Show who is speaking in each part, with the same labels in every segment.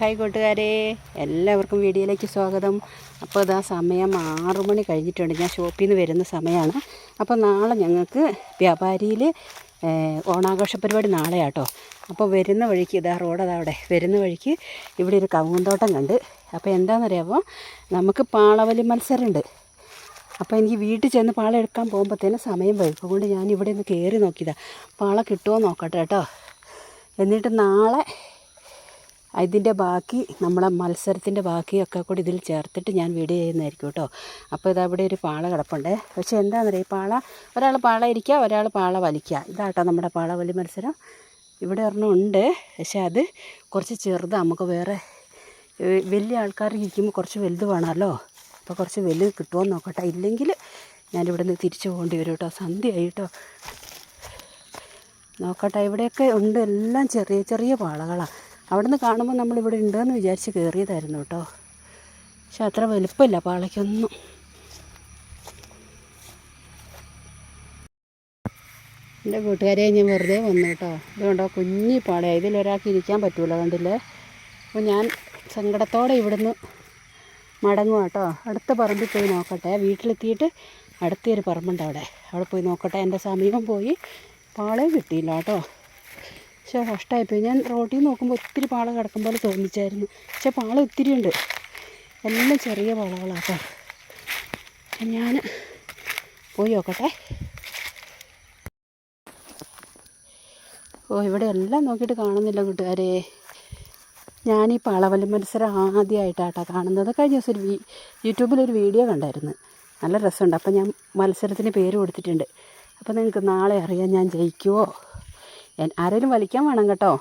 Speaker 1: Hi കൂട്ടുകാരെ എല്ലാവർക്കും വീഡിയോയിലേക്ക് സ്വാഗതം. അപ്പോൾ ഇതാ സമയം ആറു മണി കഴിഞ്ഞിട്ടുണ്ട്. ഞാൻ ഷോപ്പിൽ നിന്ന് വരുന്ന സമയമാണ്. അപ്പോൾ നാളെ ഞങ്ങൾക്ക് വ്യാപാരിയിൽ ഓണാഘോഷ പരിപാടി നാളെയാട്ടോ. അപ്പോൾ വരുന്ന വഴിക്ക് ഇതാ റോഡ് അതാ അവിടെ വരുന്ന വഴിക്ക് ഇവിടെ ഒരു കവുന്തോട്ടം കണ്ട്. അപ്പോൾ എന്താണെന്നറിയാമോ നമുക്ക് പാളവലി മത്സരമുണ്ട്. അപ്പോൾ എനിക്ക് വീട്ടിൽ ചെന്ന് പാള എടുക്കാൻ പോകുമ്പോഴത്തേനും സമയം വരും അതുകൊണ്ട് ഞാൻ ഇവിടെ നിന്ന് കയറി നോക്കിയതാണ് പാള കിട്ടുമോ നോക്കട്ടെ കേട്ടോ. എന്നിട്ട് നാളെ ഇതിന്റെ ബാക്കി നമ്മളെ മത്സരത്തിന്റെ ബാക്കിയൊക്കെ കൂടി ഇതിൽ ചേർത്തിട്ട് ഞാൻ വീഡിയോ ചെയ്യുന്നതായിരിക്കും കേട്ടോ. അപ്പോൾ ഇതവിടെ ഒരു പാള കിടപ്പുണ്ട്. പക്ഷേ എന്താണെന്നറിയാം ഈ പാള ഒരാൾ പാള ഇരിക്കുക ഒരാൾ പാള വലിക്കുക. ഇതാട്ടോ നമ്മുടെ പാള വലി മത്സരം. ഇവിടെ ഒരെണ്ണം ഉണ്ട്. പക്ഷേ അത് കുറച്ച് ചെറുതാണ് നമുക്ക് വേറെ വലിയ ആൾക്കാർ ഇരിക്കുമ്പോൾ കുറച്ച് വലുത് വേണമല്ലോ. അപ്പോൾ കുറച്ച് വലുത് കിട്ടുമോ നോക്കട്ടെ. ഇല്ലെങ്കിൽ ഞാനിവിടെ നിന്ന് തിരിച്ചു പോകേണ്ടി വരും കേട്ടോ. സന്ധ്യയായി കേട്ടോ. നോക്കട്ടെ ഇവിടെയൊക്കെ ഉണ്ട് എല്ലാം ചെറിയ ചെറിയ പാളകളാണ് അവിടെ നിന്ന് കാണുമ്പോൾ നമ്മളിവിടെ ഉണ്ടെന്ന് വിചാരിച്ച് കയറിയതായിരുന്നു കേട്ടോ. പക്ഷെ അത്ര വലുപ്പമില്ല പാളയ്ക്കൊന്നും. എന്റെ കൂട്ടുകാരെ ഞാൻ വെറുതെ വന്നു കേട്ടോ. ഇതുകൊണ്ടോ കുഞ്ഞി പാളയാണ് ഇതിലൊരാൾക്ക് ഇരിക്കാൻ പറ്റൂല കണ്ടില്ലേ? അപ്പോൾ ഞാൻ സങ്കടത്തോടെ ഇവിടുന്ന് മടങ്ങുക കേട്ടോ. അടുത്ത പറമ്പിൽ പോയി നോക്കട്ടെ. വീട്ടിലെത്തിയിട്ട് അടുത്തൊരു പറമ്പുണ്ട് അവിടെ. അവിടെ പോയി നോക്കട്ടെ. എന്റെ സമീപം പോയി പാളയും കിട്ടിയില്ല കേട്ടോ. പക്ഷേ കഷ്ടമായിപ്പോയി ഞാൻ റോട്ടിൽ നോക്കുമ്പോൾ ഒത്തിരി പാള കിടക്കും പോലെ തോന്നിച്ചായിരുന്നു. പക്ഷേ പാള ഒത്തിരി ഉണ്ട്. എല്ലാം ചെറിയ പാളകളാണ് കേട്ടോ അപ്പം ഞാൻ പോയി നോക്കട്ടെ. ഓ ഇവിടെ എല്ലാം നോക്കിയിട്ട് കാണുന്നില്ല കൂട്ടുകാരെ. ഞാൻ ഈ മത്സരം ആദ്യമായിട്ടാട്ടോ കാണുന്നത്. കഴിഞ്ഞ ദിവസം ഒരു യൂട്യൂബിലൊരു വീഡിയോ കണ്ടായിരുന്നു. നല്ല രസമുണ്ട്. അപ്പം ഞാൻ മത്സരത്തിന് പേര് കൊടുത്തിട്ടുണ്ട്. അപ്പോൾ നിങ്ങൾക്ക് നാളെ അറിയാം ഞാൻ ജയിക്കുമോ ആരെങ്കിലും വലിക്കാൻ വേണം കേട്ടോ.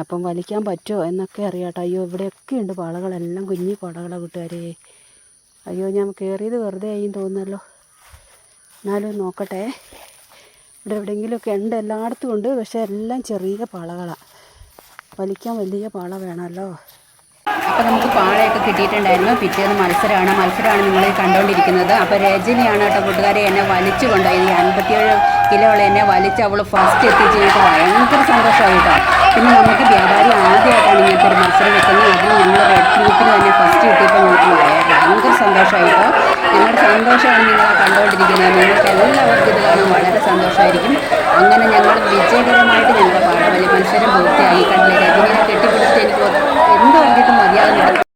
Speaker 1: അപ്പം വലിക്കാൻ പറ്റുമോ എന്നൊക്കെ അറിയാട്ടോ. അയ്യോ ഇവിടെയൊക്കെ ഉണ്ട് പാളകളെല്ലാം കുഞ്ഞി പാളകളാണ് കൂട്ടുകാരെ അയ്യോ ഞാൻ കയറിയത് വെറുതെ ആയി തോന്നുന്നല്ലോ. എന്നാലും നോക്കട്ടെ. ഇവിടെ എവിടെയെങ്കിലുമൊക്കെ ഉണ്ട് എല്ലായിടത്തും ഉണ്ട് പക്ഷേ എല്ലാം ചെറിയ പാളകളാണ് വലിക്കാൻ വലിയ പാള വേണമല്ലോ. അപ്പോൾ നമുക്ക് പാളയൊക്കെ കിട്ടിയിട്ടുണ്ടായിരുന്നു. പിറ്റേന്ന് മത്സരമാണ്. മത്സരമാണ് നിങ്ങൾ കണ്ടുകൊണ്ടിരിക്കുന്നത് അപ്പോൾ രജനിയാണ് കേട്ടോ കൂട്ടുകാരെ എന്നെ വലിച്ചു കൊണ്ടുപോയി ഈ അൻപത്തിയേഴ് കിലോ ഉള്ള എന്നെ വലിച്ച് അവൾ ഫസ്റ്റ് എത്തിച്ച് കേട്ടോ ഭയങ്കര സന്തോഷമായി കേട്ടോ. പിന്നെ നമുക്ക് വ്യാപാരി ആദ്യമായിട്ടാണ് ഇങ്ങനത്തെ ഒരു മത്സരം വെക്കുന്നത്. അതിന് ഞങ്ങൾ റെഡ് ഗ്രൂപ്പിൽ തന്നെ ഫസ്റ്റ് കിട്ടിയപ്പോൾ നമുക്ക് ഭയങ്കര സന്തോഷമായി കേട്ടോ. ഞങ്ങളുടെ സന്തോഷമാണ് നിങ്ങളെ കണ്ടുകൊണ്ടിരിക്കുന്നത് നിങ്ങൾക്ക് എല്ലാവർക്കും ഇത് കാണാൻ വളരെ സന്തോഷമായിരിക്കും. അങ്ങനെ ഞങ്ങൾ വിജയകരമായിട്ട് ഞങ്ങളുടെ പാടവലി മത്സരം പൂർത്തിയായി